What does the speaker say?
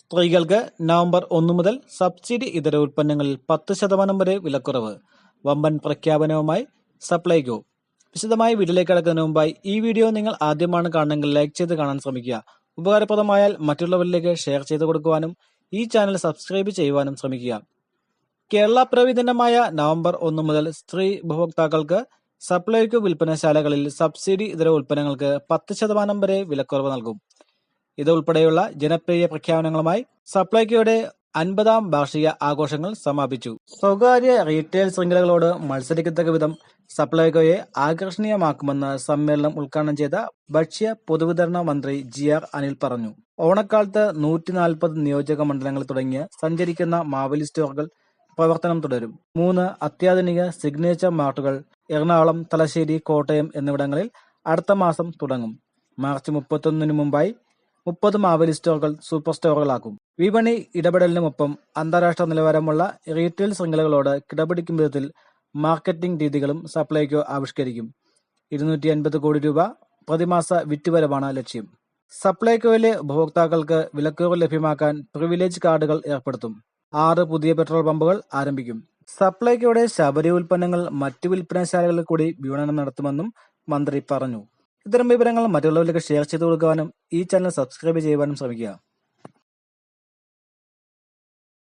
സ്ത്രീകൾക്ക് നവംബർ ഒന്ന് മുതൽ സബ്സിഡി ഇതര ഉൽപ്പന്നങ്ങളിൽ പത്ത് ശതമാനം വരെ വിലക്കുറവ്. വമ്പൻ പ്രഖ്യാപനവുമായി സപ്ലൈകോ. വിശദമായ വീട്ടിലേക്ക് കടക്കുന്നതിന് മുമ്പായി ഈ വീഡിയോ നിങ്ങൾ ആദ്യമാണ് കാണുന്നെങ്കിൽ ലൈക്ക് ചെയ്ത് കാണാൻ ശ്രമിക്കുക. ഉപകാരപ്രദമായാൽ മറ്റുള്ളവരിലേക്ക് ഷെയർ ചെയ്ത് കൊടുക്കുവാനും ഈ ചാനൽ സബ്സ്ക്രൈബ് ചെയ്യുവാനും ശ്രമിക്കുക. കേരള പിറവി നവംബർ ഒന്ന് മുതൽ സ്ത്രീ ഉപഭോക്താക്കൾക്ക് സപ്ലൈകോ വിൽപ്പനശാലകളിൽ സബ്സിഡി ഇതര ഉൽപ്പന്നങ്ങൾക്ക് പത്ത് ശതമാനം വരെ വിലക്കുറവ് നൽകും. ഇത് ഉൾപ്പെടെയുള്ള ജനപ്രിയ പ്രഖ്യാപനങ്ങളുമായി സപ്ലൈകോയുടെ അൻപതാം വാർഷിക ആഘോഷങ്ങൾ സമാപിച്ചു. സ്വകാര്യ റീറ്റെയിൽ ശൃംഖലകളോട് മത്സരിക്കത്തക്ക വിധം സപ്ലൈകോയെ ആകർഷണീയമാക്കുമെന്ന് സമ്മേളനം ഉദ്ഘാടനം ചെയ്ത ഭക്ഷ്യ പൊതുവിതരണ മന്ത്രി ജി ആർ അനിൽ പറഞ്ഞു. ഓണക്കാലത്ത് നൂറ്റി നാൽപ്പത് നിയോജക മണ്ഡലങ്ങൾ തുടങ്ങിയ സഞ്ചരിക്കുന്ന മാവലി സ്റ്റോറുകൾ പ്രവർത്തനം തുടരും. മൂന്ന് അത്യാധുനിക സിഗ്നേച്ചർ മാർട്ടുകൾ എറണാകുളം തലശ്ശേരി കോട്ടയം എന്നിവിടങ്ങളിൽ അടുത്ത മാസം തുടങ്ങും. മാർച്ച് മുപ്പത്തൊന്നിന് മുമ്പായി മുപ്പത് മാവലി സ്റ്റോറുകൾ സൂപ്പർ സ്റ്റോറുകളാക്കും. വിപണി ഇടപെടലിനുമൊപ്പം അന്താരാഷ്ട്ര നിലവാരമുള്ള റീറ്റെയിൽ ശൃംഖലകളോട് കിടപിടിക്കും വിധത്തിൽ മാർക്കറ്റിംഗ് രീതികളും സപ്ലൈകോ ആവിഷ്കരിക്കും. ഇരുന്നൂറ്റി അൻപത് കോടി രൂപ പ്രതിമാസ വിറ്റുവരവാണ് ലക്ഷ്യം. സപ്ലൈകോയിലെ ഉപഭോക്താക്കൾക്ക് വിലക്കുറവ് ലഭ്യമാക്കാൻ പ്രിവിലേജ് കാർഡുകൾ ഏർപ്പെടുത്തും. ആറ് പുതിയ പെട്രോൾ പമ്പുകൾ ആരംഭിക്കും. സപ്ലൈകോയുടെ ശബരി ഉൽപ്പന്നങ്ങൾ മറ്റു വിൽപ്പനശാലകളിൽ കൂടി വിപണനം നടത്തുമെന്നും മന്ത്രി പറഞ്ഞു. ഇത്തരം വിവരങ്ങൾ മറ്റുള്ളവരിലേക്ക് ഷെയർ ചെയ്തു കൊടുക്കുവാനും ഈ ചാനൽ സബ്സ്ക്രൈബ് ചെയ്യുവാനും ശ്രമിക്കുക.